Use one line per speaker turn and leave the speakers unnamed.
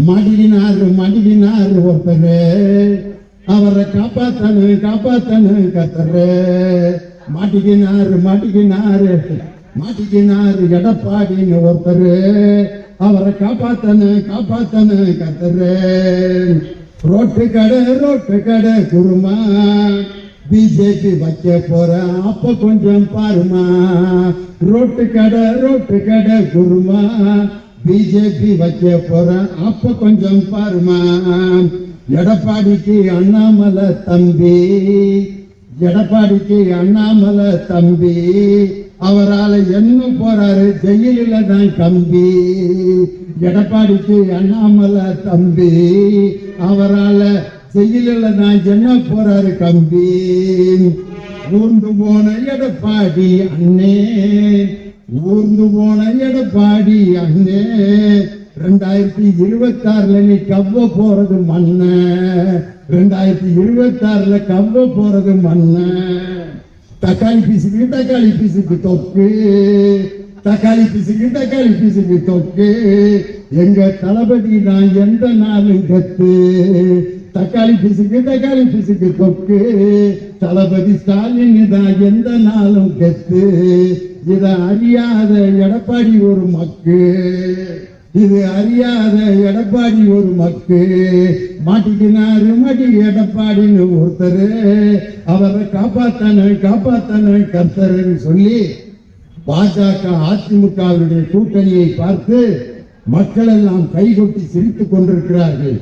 மடியினாரு மடியினாரு ஒருத்தரு. அவரை காப்பாத்தனு காப்பாத்தனு கத்தரு. மாட்டிக்கினாரு மாட்டிக்கினாரு மாட்டிக்கினாரு எடப்பாடின்னு ஒருத்தரு. அவரை காப்பாத்தனு காப்பாத்தனு கத்தரு. ரோட்டு கடை ரோட்டு கடை குருமா. பிஜேபி வைக்க போற அப்ப கொஞ்சம் பாருமா. ரோட்டு கடை ரோட்டு கடை குருமா. பிஜேபி வைக்க போறேன். அப்ப கொஞ்சம் பாருமா. எடப்பாடிக்கு அண்ணாமலை தம்பி. எடப்பாடிக்கு அண்ணாமலை தம்பி. அவரால் என்ன போறாரு? ஜெயிலில தான் கம்பி. எடப்பாடிக்கு அண்ணாமலை தம்பி. அவரால் ஜெயிலில தான் என்ன போறாரு கம்பி? ஊர்ந்து போன எடப்பாடி அண்ணே. ஊர்ந்து போன எடப்பாடி அண்ணே ரெண்டாயிரத்தி இருபத்தி ஆறுல நீ கவ்வ போறது மண்ண. ரெண்டாயிரத்தி இருபத்தி ஆறுல கவ்வ போறது மண்ண. தக்காளி பீஸுக்கு தக்காளி பீசுக்கு தொக்கு. தக்காளி பீஸுக்கு தக்காளி பீசுக்கு தொக்கு. எங்க தளபதி தான் எந்த நாளும் கத்து. தக்காளி பீஸுக்கு தக்காளி பிசுக்கு தொக்கு. தளபதி ஸ்டாலின் தான் எந்த நாளும் கத்து. இதை அறியாத எடப்பாடி ஒரு மக்கு. இது அறியாத எடப்பாடி ஒரு மக்கு. மாட்டிக்கினாரு மடி எடப்பாடின்னு ஒருத்தரு. அவரை காப்பாத்தன காப்பாத்தன கர்த்தர்னு சொல்லி பாஜக அதிமுகவுடைய கூட்டணியை பார்த்து மக்கள் எல்லாம் கைகொட்டி சிரித்துக் கொண்டிருக்கிறார்கள்.